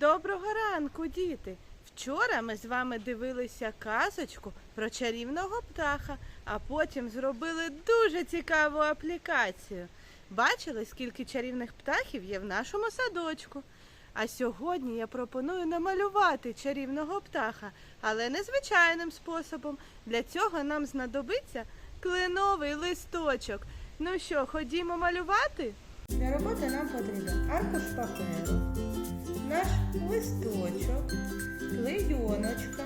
Доброго ранку, діти! Вчора ми з вами дивилися казочку про чарівного птаха, а потім зробили дуже цікаву аплікацію. Бачили, скільки чарівних птахів є в нашому садочку. А сьогодні я пропоную намалювати чарівного птаха, але незвичайним способом. Для цього нам знадобиться кленовий листочок. Ну що, ходімо малювати? Для роботи нам потрібен аркуш паперу, наш листочок, клейоночка,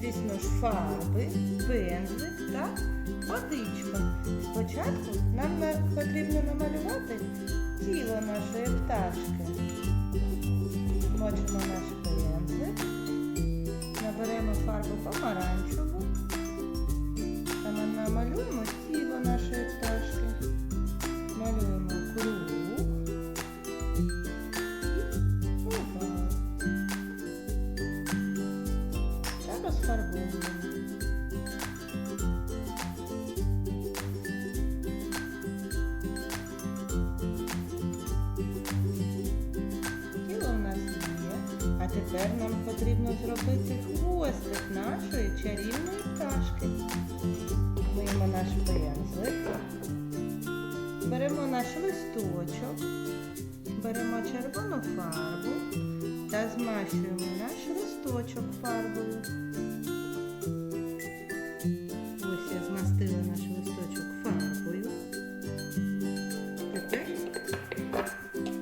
звісно ж, фарби, пензлик та водичка. Спочатку нам потрібно намалювати тіло нашої пташки. Мочимо наш пензлик, наберемо фарбу помаранчеву та намалюємо тіло нашої пташки. Розфарбовуємо. Тіло в нас є. А тепер нам потрібно зробити хвостик нашої чарівної пташки. Миємо наш пензлик. Беремо наш листочок, беремо червону фарбу та змащуємо наш листочок фарбою. Ось я змастила наш листочок фарбою. Тепер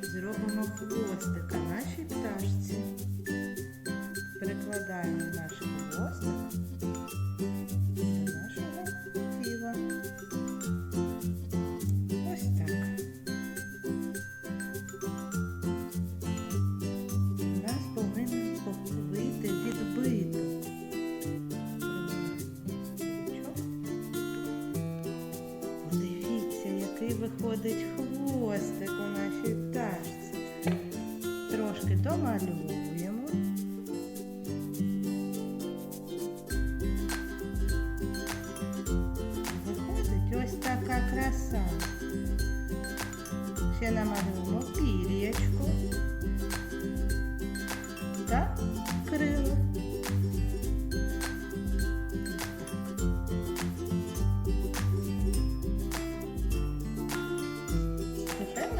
зробимо хвостика нашій пташці. Виходить хвостик у нашій пташці. Трошки домалюємо. Виходить ось така краса. Ще намалюємо пір'ячко та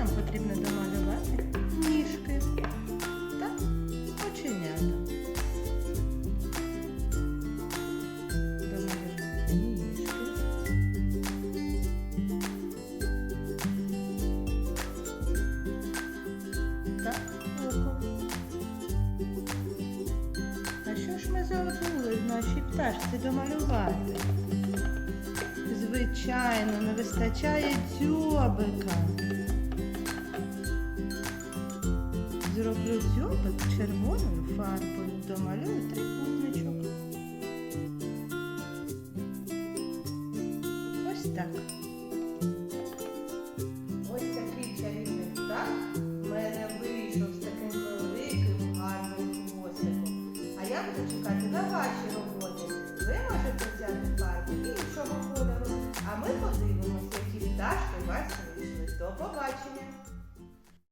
нам потрібно домалювати ніжки та оченята. Домалюємо ніжки. А що ж ми забули в пташці домалювати? Звичайно, не вистачає дзьобика. Зроблю дзьобик червоною фарбою, домалюю трикутничок. Ось так.